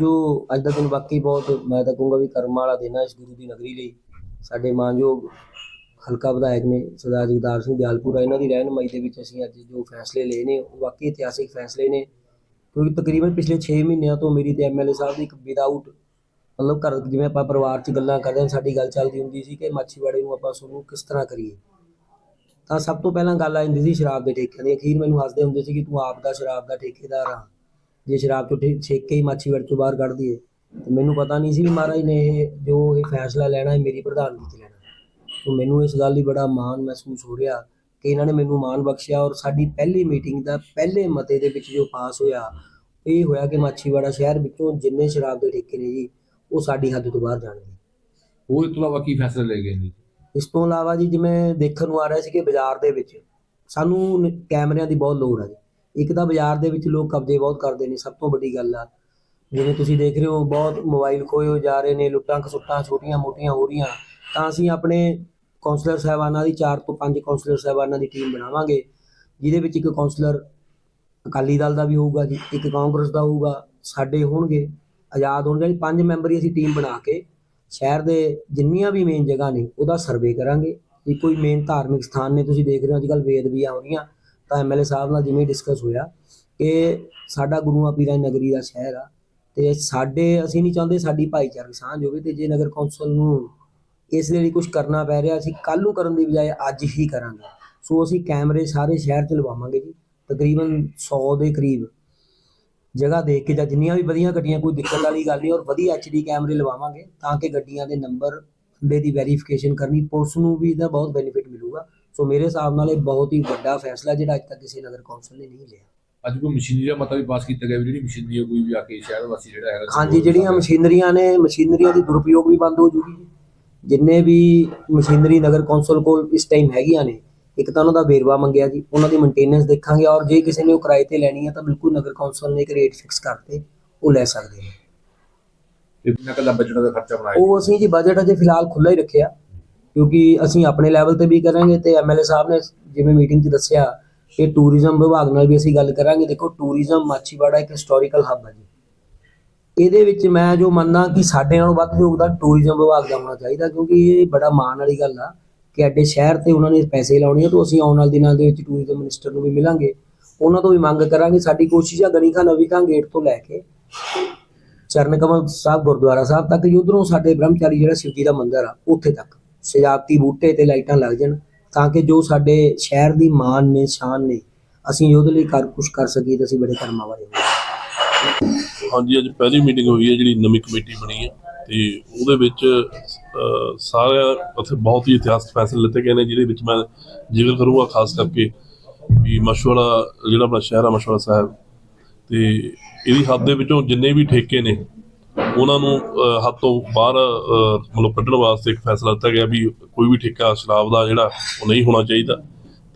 ਜੋ ਅੱਜ ਦਾ ਦਿਨ ਬਾਕੀ ਬਹੁਤ ਮੈਂ ਤਾਂ ਕਹੂੰਗਾ ਵੀ ਕਰਮ ਵਾਲਾ ਦਿਨ ਹੈ ਇਸ ਗੁਰੂ ਦੀ ਨਗਰੀ ਲਈ। ਸਾਡੇ ਮਾਨਯੋਗ ਹਲਕਾ ਵਿਧਾਇਕ ਨੇ ਸਰਦਾਰ ਜਗਦਾਰ ਸਿੰਘ ਦਿਆਲਪੁਰਾ, ਇਹਨਾਂ ਦੀ ਰਹਿਨੁਮਾਈ ਦੇ ਵਿੱਚ ਅਸੀਂ ਅੱਜ ਜੋ ਫੈਸਲੇ ਲਏ ਨੇ, ਉਹ ਵਾਕਈ ਇਤਿਹਾਸਿਕ ਫੈਸਲੇ ਨੇ। ਕਿਉਂਕਿ ਤਕਰੀਬਨ ਪਿਛਲੇ 6 ਮਹੀਨਿਆਂ ਤੋਂ ਮੇਰੀ ਤੇ ਐਮਐਲਏ ਸਾਹਿਬ ਦੀ ਇੱਕ ਵਿਦਆਊਟ ਮਤਲਬ ਘਰ ਜਿਵੇਂ ਆਪਾਂ ਪਰਿਵਾਰ 'ਚ ਗੱਲਾਂ ਕਰਦੇ ਹਾਂ, ਸਾਡੀ ਗੱਲ ਚੱਲਦੀ ਹੁੰਦੀ ਸੀ ਕਿ ਮਾਛੀਵਾੜੇ ਨੂੰ ਆਪਾਂ ਤੁਹਾਨੂੰ ਕਿਸ ਤਰ੍ਹਾਂ ਕਰੀਏ। ਤਾਂ ਸਭ ਤੋਂ ਪਹਿਲਾਂ ਗੱਲ ਆ ਜਾਂਦੀ ਸੀ ਸ਼ਰਾਬ ਦੇ ਠੇਕਿਆਂ ਦੀ। ਅਖੀਰ ਮੈਨੂੰ ਹੱਸਦੇ ਹੁੰਦੇ ਸੀ ਕਿ ਤੂੰ ਆਪ ਦਾ ਸ਼ਰਾਬ ਦਾ ਠੇਕੇਦਾਰ ਆ। ਜੇ ਸ਼ਰਾਬ ਤੋਂ ਠੇ- ਛੇਕ ਕੇ ਹੀ ਮਾਛੀਵਾੜੇ ਤੋਂ ਬਾਹਰ ਕੱਢ ਦਈਏ ਤੇ ਮੈਨੂੰ ਪਤਾ ਨਹੀਂ ਸੀ ਵੀ ਮਹਾਰਾਜ ਨੇ ਇਹ ਜੋ ਇਹ ਫੈਸਲਾ ਲੈਣਾ ਹੈ ਮੇਰੀ ਪ੍ਰਧਾਨਗੀ 'ਚ ਲੈਣਾ। ਸੋ ਮੈਨੂੰ ਇਸ ਗੱਲ ਦੀ ਬੜਾ ਮਾਣ ਮਹਿਸੂਸ ਹੋ ਰਿਹਾ ਕਿ ਇਹਨਾਂ ਨੇ ਮੈਨੂੰ ਮਾਣ ਬਖਸ਼ਿਆ ਔਰ ਸਾਡੀ ਪਹਿਲੀ ਮੀਟਿੰਗ ਦਾ ਪਹਿਲੇ ਮਤੇ ਦੇ ਵਿੱਚ ਜੋ ਪਾਸ ਹੋਇਆ ਇਹ ਹੋਇਆ ਕਿ ਮਾਛੀਵਾੜਾ ਸ਼ਹਿਰ ਵਿੱਚੋਂ ਜਿੰਨੇ ਸ਼ਰਾਬ ਦੇ ਠੇਕੇ ਨੇ ਜੀ ਉਹ ਸਾਡੀ ਹੱਦ ਤੋਂ ਬਾਹਰ ਜਾਣਗੇ। ਹੋਰ ਇਸ ਤੋਂ ਇਲਾਵਾ ਕੀ ਫੈਸਲੇ ਲਏ ਗਏ ਨੇ? ਇਸ ਤੋਂ ਇਲਾਵਾ ਜੀ ਜਿਵੇਂ ਦੇਖਣ ਨੂੰ ਆ ਰਿਹਾ ਸੀ ਕਿ ਬਾਜ਼ਾਰ ਦੇ ਵਿੱਚ ਸਾਨੂੰ ਕੈਮਰਿਆਂ ਦੀ ਬਹੁਤ ਲੋੜ ਹੈ ਜੀ। ਇੱਕ ਤਾਂ ਬਾਜ਼ਾਰ ਦੇ ਵਿੱਚ ਲੋਕ ਕਬਜ਼ੇ ਬਹੁਤ ਕਰਦੇ ਨੇ, ਸਭ ਤੋਂ ਵੱਡੀ ਗੱਲ ਆ। ਜਿਵੇਂ ਤੁਸੀਂ ਦੇਖ ਰਹੇ ਹੋ, ਬਹੁਤ ਮੋਬਾਈਲ ਖੋਏ ਹੋ ਜਾ ਰਹੇ ਨੇ, ਲੁੱਟਾਂ ਖਸੁੱਟਾਂ ਛੋਟੀਆਂ ਮੋਟੀਆਂ ਹੋ ਰਹੀਆਂ। ਤਾਂ ਅਸੀਂ ਆਪਣੇ ਕਾਉਂਸਲਰ ਸਾਹਿਬਾਨਾਂ ਦੀ 4 ਤੋਂ 5 ਕਾਉਂਸਲਰ ਸਾਹਿਬਾਨਾਂ ਦੀ ਟੀਮ ਬਣਾਵਾਂਗੇ, ਜਿਹਦੇ ਵਿੱਚ ਇੱਕ ਕਾਉਂਸਲਰ ਅਕਾਲੀ ਦਲ ਦਾ ਵੀ ਹੋਊਗਾ ਜੀ, ਇੱਕ ਕਾਂਗਰਸ ਦਾ ਹੋਊਗਾ, ਸਾਡੇ ਹੋਣਗੇ, ਆਜ਼ਾਦ ਹੋਣਗੇ। ਜੀ ਪੰਜ ਮੈਂਬਰੀ ਅਸੀਂ ਟੀਮ ਬਣਾ ਕੇ ਸ਼ਹਿਰ ਦੇ ਜਿੰਨੀਆਂ ਵੀ ਮੇਨ ਜਗ੍ਹਾ ਨੇ, ਉਹਦਾ ਸਰਵੇ ਕਰਾਂਗੇ। ਜੇ ਕੋਈ ਮੇਨ ਧਾਰਮਿਕ ਸਥਾਨ ਨੇ, ਤੁਸੀਂ ਦੇਖ ਰਹੇ ਹੋ ਅੱਜਕੱਲ ਵੇਦ ਵੀ ਆ ਰਹੀਆਂ। ਤਾਂ ਐਮਐਲਏ ਸਾਹਿਬ ਨਾਲ ਜਿਵੇਂ ਡਿਸਕਸ ਹੋਇਆ ਕਿ ਸਾਡਾ ਗੁਰੂਆਂ ਪੀਰਾਂ ਦੀ ਨਗਰੀ ਦਾ ਸ਼ਹਿਰ ਆ ਤੇ ਸਾਡੇ, ਅਸੀਂ ਨਹੀਂ ਚਾਹੁੰਦੇ ਸਾਡੀ ਭਾਈਚਾਰਕ ਸਾਂਝ ਹੋਵੇ ਤੇ ਜੇ ਨਗਰ ਕੌਂਸਲ ਨੂੰ ਇਸ ਦੇ ਲਈ ਕੁਝ ਕਰਨਾ ਪੈ ਰਿਹਾ, ਅਸੀਂ ਕੱਲ ਨੂੰ ਕਰਨ ਦੀ ਬਜਾਏ ਅੱਜ ਹੀ ਕਰਾਂਗੇ। ਸੋ ਅਸੀਂ ਕੈਮਰੇ ਸਾਰੇ ਸ਼ਹਿਰ 'ਚ ਲਵਾਵਾਂਗੇ ਜੀ, ਤਕਰੀਬਨ 100 ਦੇ ਕਰੀਬ ਜਗ੍ਹਾ ਦੇਖ ਕੇ, ਜਾਂ ਜਿੰਨੀਆਂ ਵੀ ਵਧੀਆਂ ਗੱਡੀਆਂ, ਕੋਈ ਦਿੱਕਤ ਵਾਲੀ ਗੱਲ ਨਹੀਂ, ਔਰ ਵਧੀਆ ਐਚਡੀ ਕੈਮਰੇ ਲਵਾਵਾਂਗੇ ਤਾਂ ਕਿ ਗੱਡੀਆਂ ਦੇ ਨੰਬਰ ਦੇ ਦੀ ਵੈਰੀਫਿਕੇਸ਼ਨ ਕਰਨੀ, ਪੁਲਿਸ ਨੂੰ ਵੀ ਇਹਦਾ ਬਹੁਤ ਬੈਨੀਫਿਟ ਸੋ ਮੇਰੇ ਹਿਸਾਬ ਨਾਲ ਇਹ ਬਹੁਤ ਹੀ ਵੱਡਾ ਫੈਸਲਾ ਜਿਹੜਾ ਅੱਜ ਤੱਕ ਕਿਸੇ ਨਗਰ ਕੌਂਸਲ ਨੇ ਨਹੀਂ ਲਿਆ। ਅੱਜ ਕੋਈ ਮਸ਼ੀਨਰੀ ਦਾ ਮਤਾ ਵੀ ਪਾਸ ਕੀਤਾ ਗਿਆ ਵੀ ਜਿਹੜੀ ਮਸ਼ੀਨਰੀ ਹੈ ਕੋਈ ਵੀ ਆ ਕੇ ਸ਼ਹਿਰ ਵਾਸੀ ਜਿਹੜਾ ਹੈਗਾ ਹਾਂਜੀ ਜਿਹੜੀਆਂ ਮਸ਼ੀਨਰੀਆਂ ਨੇ ਮਸ਼ੀਨਰੀਆਂ ਦੀ ਦੁਰਉਪਯੋਗ ਵੀ ਬੰਦ ਹੋ ਜੂਗੀ। ਜਿੰਨੇ ਵੀ ਮਸ਼ੀਨਰੀ ਨਗਰ ਕੌਂਸਲ ਕੋਲ ਇਸ ਟਾਈਮ ਹੈਗੀਆਂ ਨੇ ਇੱਕ ਤਾਂ ਉਹਨਾਂ ਦਾ ਵੇਰਵਾ ਮੰਗਿਆ ਜੀ ਉਹਨਾਂ ਦੀ ਮੇਨਟੇਨੈਂਸ ਦੇਖਾਂਗੇ ਔਰ ਜੇ ਕਿਸੇ ਨੇ ਉਹ ਕਿਰਾਏ ਤੇ ਲੈਣੀ ਹੈ ਤਾਂ ਬਿਲਕੁਲ ਨਗਰ ਕੌਂਸਲ ਨੇ ਇੱਕ ਰੇਟ ਫਿਕਸ ਕਰਤੇ ਉਹ ਲੈ ਸਕਦੇ ਨੇ। ਕਿੰਨਾ ਕੱਲਾ ਬਜਟ ਦਾ ਖਰਚਾ ਬਣਾਇਆ? ਉਹ ਅਸੀਂ ਜੀ ਬਜਟ ਅਜੇ ਫਿਲਹਾਲ ਖੁੱਲਾ ਹੀ ਰੱਖਿਆ। ਕਿਉਂਕਿ ਅਸੀਂ ਆਪਣੇ ਲੈਵਲ ਤੇ ਵੀ ਕਰਾਂਗੇ ਤੇ ਐਮਐਲਏ ਸਾਹਿਬ ਨੇ ਜਿਵੇਂ ਮੀਟਿੰਗ 'ਚ ਦੱਸਿਆ ਕਿ ਟੂਰਿਜ਼ਮ ਵਿਭਾਗ ਨਾਲ ਵੀ ਅਸੀਂ ਗੱਲ ਕਰਾਂਗੇ। ਦੇਖੋ ਟੂਰਿਜ਼ਮ ਮਾਛੀਵਾੜਾ ਇੱਕ ਹਿਸਟੋਰੀਕਲ ਹੱਬ ਹੈ ਜੀ। ਇਹਦੇ ਵਿੱਚ ਮੈਂ ਜੋ ਮੰਨਦਾ ਕਿ ਸਾਡੇ ਨਾਲੋਂ ਵੱਧ ਯੋਗਦਾਨ ਟੂਰਿਜ਼ਮ ਵਿਭਾਗ ਦਾ ਹੋਣਾ ਚਾਹੀਦਾ ਕਿਉਂਕਿ ਇਹ ਬੜਾ ਮਾਣ ਵਾਲੀ ਗੱਲ ਆ ਕਿ ਐਡੇ ਸ਼ਹਿਰ ਤੇ ਉਹਨਾਂ ਨੇ ਪੈਸੇ ਲਾਉਣੇ ਆ ਤਾਂ ਅਸੀਂ ਆਉਣ ਵਾਲੇ ਦਿਨਾਂ ਦੇ ਵਿੱਚ ਟੂਰਿਜ਼ਮ ਮਿਨਿਸਟਰ ਨੂੰ ਵੀ ਮਿਲਾਂਗੇ। ਉਹਨਾਂ ਤੋਂ ਵੀ ਮੰਗ ਕਰਾਂਗੇ। ਸਾਡੀ ਕੋਸ਼ਿਸ਼ ਆ ਗਣੀ ਖਾਂ ਨਵੀ ਖਾਂ ਗੇਟ ਤੋਂ ਲੈ ਕੇ ਚਰਨ ਕਮਲ ਸਾਹਿਬ ਗੁਰਦੁਆਰਾ ਸਾਹਿਬ ਤੱਕ ਜੀ, ਉਧਰੋਂ ਸਾਡੇ ਬ੍ਰਹਮਚਾਰੀ ਜਿਹੜਾ ਸ਼ਿਵਜੀ ਦਾ ਮੰਦਿਰ ਆ, ਉੱਥੇ ਤੱਕ। ਸਜਾਵਟੀ ਬੂਟੇ ਤੇ ਲਾਈਟਾਂ ਲੱਗ ਜਾਣ ਤਾਂ ਕਿ ਜੋ ਸਾਡੇ ਸ਼ਹਿਰ ਦੀ ਮਾਨ ਨੇ ਸ਼ਾਨ ਨੇ ਅਸੀਂ ਉਹਦੇ ਲਈ ਕਰ ਕੁਝ ਕਰ ਸਕੀਏ ਤਾਂ ਅਸੀਂ ਬੜੇ ਕਰਮਾਂ ਵਾਲੇ ਹਾਂ ਹਾਂਜੀ ਅੱਜ ਪਹਿਲੀ ਮੀਟਿੰਗ ਹੋਈ ਹੈ ਜਿਹੜੀ ਨਵੀਂ ਕਮੇਟੀ ਬਣੀ ਹੈ ਤੇ ਉਹਦੇ ਵਿੱਚ ਅਹ, ਉੱਥੇ ਬਹੁਤ ਹੀ ਇਤਿਹਾਸਕ ਫੈਸਲੇ ਲਿੱਤੇ ਗਏ ਨੇ ਜਿਹਦੇ ਵਿੱਚ ਮੈਂ ਜ਼ਿਕਰ ਕਰੂੰਗਾ ਖਾਸ ਕਰਕੇ ਵੀ ਮਸ਼ਵਰਾ ਜਿਹੜਾ ਆਪਣਾ ਸ਼ਹਿਰ ਹੈ ਮਸ਼ਵਰਾ ਸਾਹਿਬ ਤੇ ਇਹਦੀ ਹੱਦ ਦੇ ਵਿੱਚੋਂ ਜਿੰਨੇ ਵੀ ਠੇਕੇ ਨੇ ਉਹਨਾਂ ਨੂੰ ਹੱਦ ਤੋਂ ਬਾਹਰ ਮਤਲਬ ਕੱਢਣ ਵਾਸਤੇ ਇੱਕ ਫੈਸਲਾ ਲਿੱਤਾ ਗਿਆ ਵੀ ਕੋਈ ਵੀ ਠੇਕਾ ਸ਼ਰਾਬ ਦਾ ਜਿਹੜਾ ਉਹ ਨਹੀਂ ਹੋਣਾ ਚਾਹੀਦਾ।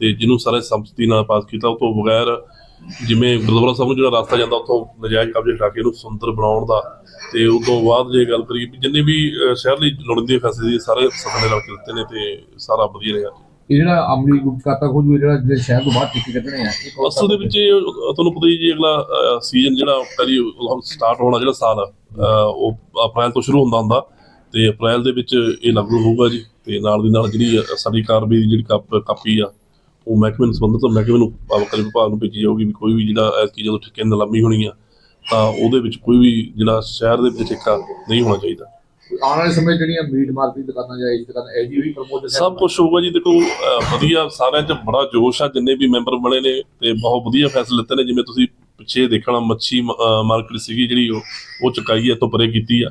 ਤੇ ਜਿਹਨੂੰ ਸਾਰੇ ਸੰਮਤੀ ਨਾਲ ਪਾਸ ਕੀਤਾ ਉਹ ਤੋਂ ਬਗੈਰ ਜਿਵੇਂ ਗੁਰਦੁਆਰਾ ਸਾਹਿਬ ਨੂੰ ਜਿਹੜਾ ਰਸਤਾ ਜਾਂਦਾ ਉੱਥੋਂ ਨਜਾਇਜ਼ ਕਬਜ਼ੇ ਹਟਾ ਕੇ ਇਹਨੂੰ ਸੁੰਦਰ ਬਣਾਉਣ ਦਾ। ਤੇ ਉਸ ਤੋਂ ਬਾਅਦ ਜੇ ਗੱਲ ਕਰੀਏ ਵੀ ਜਿੰਨੇ ਵੀ ਸ਼ਹਿਰ ਲਈ ਲੋੜੀਂਦੇ ਫੈਸਲੇ ਸਾਰੇ ਸਦਨ ਨੇ ਰਲ ਕੇ ਦਿੱਤੇ ਨੇ ਤੇ ਸਾਰਾ ਵਧੀਆ ਰਿਹਾ। ਇਹ ਜਿਹੜਾ ਅਮਲੀ ਗੁਪਤ ਖਾਤਾ ਖੋਲੂ ਜਿਹੜਾ ਜਿਹੜੇ ਸ਼ਹਿਰ ਤੋਂ ਬਾਹਰ ਟਿੱਕੇ ਕੱਢਣੇ ਆ ਅਸਲ ਦੇ ਵਿੱਚ ਤੁਹਾਨੂੰ ਪਤਾ ਹੀ ਜੀ ਅਗਲਾ ਸੀਜ਼ਨ ਜਿਹੜਾ ਪਹਿਲੀ ਸਟਾਰਟ ਹੋਣਾ ਜਿਹੜਾ ਸਾਲ ਅਹ, ਉਹ ਅਪ੍ਰੈਲ ਤੋਂ ਸ਼ੁਰੂ ਹੁੰਦਾ ਹੁੰਦਾ ਤੇ ਅਪ੍ਰੈਲ ਦੇ ਵਿੱਚ ਇਹ ਲਾਗੂ ਹੋਊਗਾ ਜੀ ਤੇ ਨਾਲ ਦੀ ਨਾਲ ਜਿਹੜੀ ਸਾਡੀ ਕਾਰਵਾਈ ਦੀ ਜਿਹੜੀ ਕਾਪ- ਆ ਉਹ ਮਹਿਕਮੇ ਨੂੰ ਸੰਬੰਧਿਤ ਮਹਿਕਮੇ ਨੂੰ ਵਿਭਾਗ ਨੂੰ ਭੇਜੀ ਜਾਊਗੀ ਵੀ ਕੋਈ ਵੀ ਜਿਹੜਾ ਐਤਕੀ ਜਦੋਂ ਠੇਕੇ ਨਿਲਾਮੀ ਹੋਣੀ ਆ ਤਾਂ ਉਹਦੇ ਵਿੱਚ ਕੋਈ ਵੀ ਜਿਹੜਾ ਸ਼ਹਿਰ ਦੇ ਵਿੱਚ ਠੇਕਾ ਨਹੀਂ ਹੋਣਾ ਚਾਹੀਦਾ। ਆਉਣ ਵਾਲੇ ਸਮੇਂ ਜਿਹੜੀਆਂ ਮੀਟ ਮਾਰਕੀਟ ਦੁਕਾਨਾਂ ਜਾਂ ਇਸ ਦੁਕਾਨਾਂ ਇਹ ਜੀ ਵੀ ਪ੍ਰਮੋਟ ਸਭ ਕੁਝ ਹੋਊਗਾ ਜੀ ਦੇਖੋ ਵਧੀਆ ਸਾਰਿਆਂ 'ਚ ਬੜਾ ਜੋਸ਼ ਆ ਜਿੰਨੇ ਵੀ ਮੈਂਬਰ ਬਣੇ ਨੇ ਤੇ ਬਹੁਤ ਵਧੀਆ ਫੈਸਲੇ ਲਿੱਤੇ ਨੇ ਜਿਵੇਂ ਤੁਸੀਂ ਪਿੱਛੇ ਦੇਖਣਾ ਮੱਛੀ ਮਾਰਕੀਟ ਸੀਗੀ ਜਿਹੜੀ ਉਹ ਉਹ ਚੁਕਾਈ ਹੈ ਤੋਂ ਪਰੇ ਕੀਤੀ ਆ।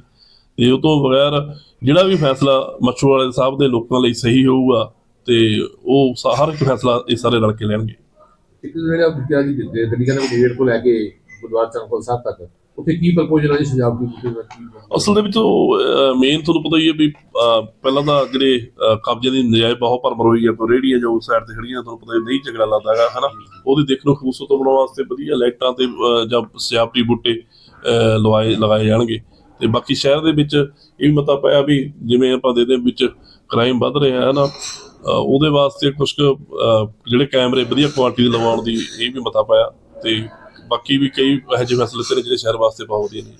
ਤੇ ਉਹ ਤੋਂ ਬਗੈਰ ਜਿਹੜਾ ਵੀ ਫੈਸਲਾ ਮੱਛੂ ਵਾਲੇ ਸਾਹਿਬ ਦੇ ਲੋਕਾਂ ਲਈ ਸਹੀ ਹੋਊਗਾ, ਤੇ ਉਹ ਹਰ ਇੱਕ ਫੈਸਲਾ ਇਹ ਸਾਰੇ ਰਲ ਕੇ ਲੈਣਗੇ। ਇੱਕ ਜਿਹੜਾ ਵਿਦਿਆ ਜੀ ਦਿੱਤੇ ਗੱਡੀਆਂ ਦੇ ਗੇਟ ਤੋਂ ਲੈ ਕੇ ਗੁਰਦੁਆਰਾ ਚੰਕੋਲ ਸਾਹਿਬ ਤੱਕ। ਉੱਥੇ ਕੀ ਪ੍ਰਪੋਜ਼ਲ ਹੈ ਜੀ ਸਜਾਵਟੀ ਬੂਟੇ ਦਾ ਕੀ ਅਸਲ ਦੇ ਵਿੱਚ ਮੇਨ ਤੁਹਾਨੂੰ ਪਤਾ ਹੀ ਹੈ ਵੀ ਅਹ, ਪਹਿਲਾਂ ਤਾਂ ਜਿਹੜੇ ਅਹ, ਕਬਜ਼ੇ ਦੀ ਨਜਾਇਜ਼ ਬਹੁਤ ਭਰਮਰ ਹੋਈ ਹੈ ਕੋਈ ਰੇੜੀਆਂ ਜੋ ਸਾਈਡ ਤੇ ਖੜੀਆਂ ਤੁਹਾਨੂੰ ਪਤਾ ਹੀ ਨਹੀਂ ਝਗੜਾ ਲੱਗਦਾ ਹੈਗਾ ਹਨਾ? ਉਹਦੀ ਦੇਖ ਨੂੰ ਖੂਬਸੂਰਤ ਬਣਾਉਣ ਵਾਸਤੇ ਵਧੀਆ ਲਾਈਟਾਂ ਤੇ ਅਹ, ਜਾਂ ਸਿਆਪਤੀ ਬੂਟੇ ਅਹ, ਲਵਾਏ ਲਗਾਏ ਜਾਣਗੇ। ਤੇ ਬਾਕੀ ਸ਼ਹਿਰ ਦੇ ਵਿੱਚ ਇਹ ਵੀ ਮਤਾ ਪਿਆ ਵੀ ਜਿਵੇਂ ਆਪਾਂ ਦੇ ਦੇ ਵਿੱਚ ਕ੍ਰਾਈਮ ਵੱਧ ਰਿਹਾ ਹੈ ਨਾ ਅਹ, ਉਹਦੇ ਵਾਸਤੇ ਕੁਝ ਜਿਹੜੇ ਕੈਮਰੇ ਵਧੀਆ ਕੁਆਲਿਟੀ ਦੇ ਲਵਾਉਣ ਦੀ ਇਹ ਵੀ ਮਤਾ ਪਾਇਆ ਤੇ ਬਾਕੀ ਵੀ ਕਈ ਇਹੋ ਜਿਹੇ ਫੈਸਲੇ ਤੇ ਨੇ ਜਿਹੜੇ ਸ਼ਹਿਰ ਵਾਸਤੇ ਬਹੁਤ ਵਧੀਆ ਨੇ।